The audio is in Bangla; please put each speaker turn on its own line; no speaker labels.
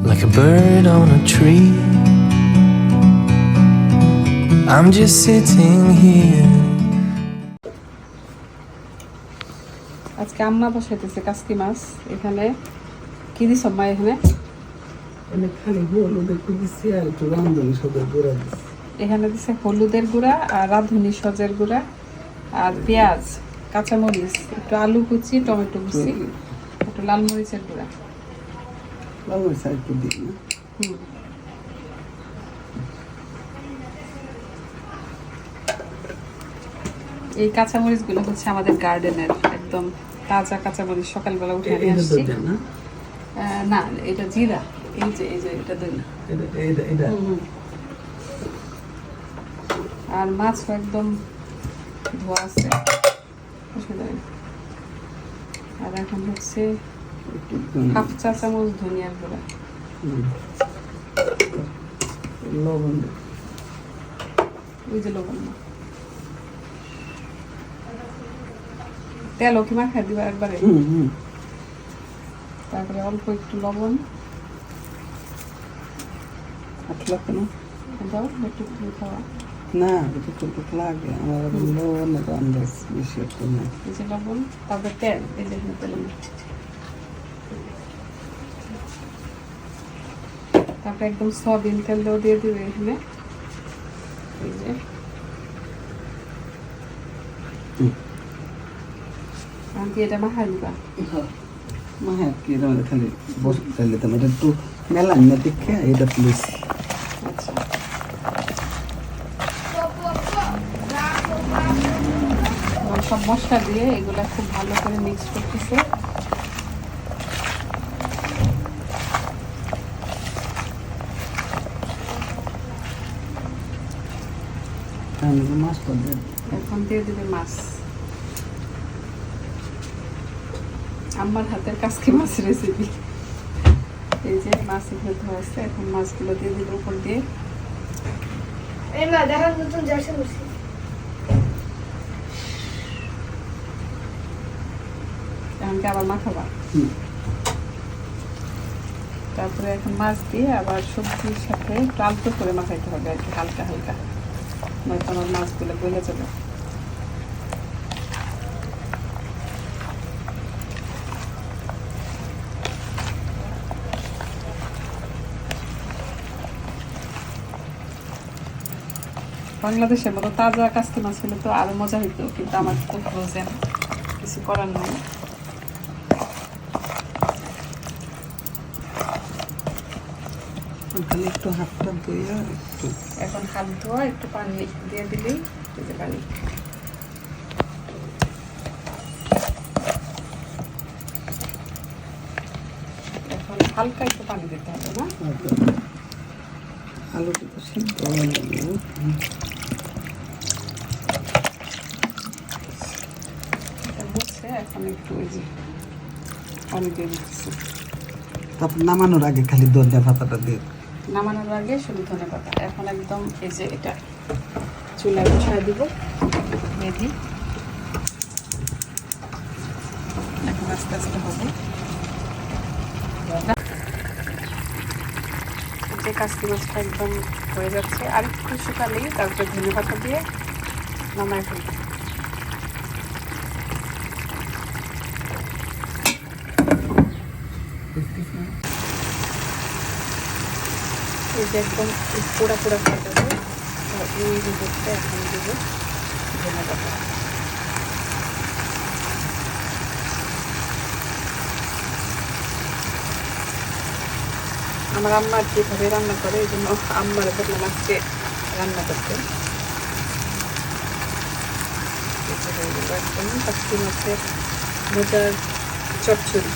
like a bird on a tree. I'm just sitting here.
আজকে আম্মা বসাইতেছে কাসকি মাছ এখানে কি দিস মা এখানে
খালি হলুদ একটু দিচ্ছি আর একটু রান্ধনি সদের গুঁড়া দিচ্ছি
এখানে দিছে হলুদের গুঁড়া আর রাঁধুনি সজের গুঁড়া আর পেঁয়াজ কাঁচামরিচ একটু আলু কুচি টমেটো কুচি একটু লাল মরিচের গুঁড়া
আর একটু দিই না
এই কাঁচামরিচগুলো হচ্ছে আমাদের গার্ডেনের একদম তাজা কাঁচামরিচ সকালবেলা উঠে নিয়ে আসছি।
না
এটা জিরা। এই যে এই যে এটা দই না আর মাছও একদম ধোয়া আছে। আর এখন হচ্ছে। হাফ চা চামচ ধনিয়ার গুঁড়া
লবণ।
ওই যে লবণ না তেলও কি মাখায় দিবা একবারে তারপরে অল্প একটু লবণ
আটলা কেন
দাও একটু খাওয়া
না এটা তো লাগে আমার আবার লবণের আন্দাজ বেশি একটু না
এই যে লবণ তারপরে তেল এই যে তেল তারপরে একদম সয়াবিন তেল দিয়েও দিয়ে দিবে এখানে। এই যে। এটা মাখাই দিবা
মা হ্যাঁ কি এটা খালি বসে তাহলে তো এটা একটু মেলান না দেখে এটা প্লিজ
আচ্ছা। সব মশলা দিয়ে এগুলা খুব ভালো করে মিক্স করতেছে। এখন দিয়ে দিবে মাছ আমার হাতের কাজকে মাছ রেসিপি এই যে মাছ এখানে ধোয়া আছে এখন মাছগুলো দিয়ে দিবে উপর দিয়ে
এই মা দেখো নতুন জার্সি করছি
এমনকি আবার মাখাবা
হুম।
তারপরে এখন মাছ দিয়ে আবার সবজির সাথে আলতো করে মাখাইতে হবে আর কি হালকা হালকা নয়তো আমার মাছগুলো গলে যাবে। বাংলাদেশের মতো তাজা কাস্তি মাছ হলে তো আরও মজা হইতো, কিন্তু আমার তো কিছু করার নেই।
খালি একটু হাতটা ধুইয়া একটু
এখন হাত ধোয়া একটু পানি দিয়ে দিলেই দিতে পারি এখন হালকা একটু পানি দিতে হবে না?
আলুটা তো সিদ্ধ হয়ে
মুছে এখন একটু ওই যে পানি দিয়ে দিচ্ছি।
তারপর নামানোর আগে খালি দরজা পাতাটা দিয়ে।
নামানোর আগে শুধু ধনে পাতা। এখন একদম এই যে এটা চুলায় বসায় দিব। মেথি এখন আস্তে আস্তে হবে। যে মাছটা একদম হয়ে যাচ্ছে, আর একটু শুকালেই তারপরে ধনে পাতা দিয়ে নামায় ফেলব। এই একদম পোড়া পোড়া হয়ে যাবে আর এই দুধটা এখন দেবো। ধনে পাতা। আমার আম্মা যেভাবে রান্না করে, এই জন্য আম্মার বললাম আজকে রান্না করতে। একদম কাস্তি মাছের মজার চচ্চড়ি।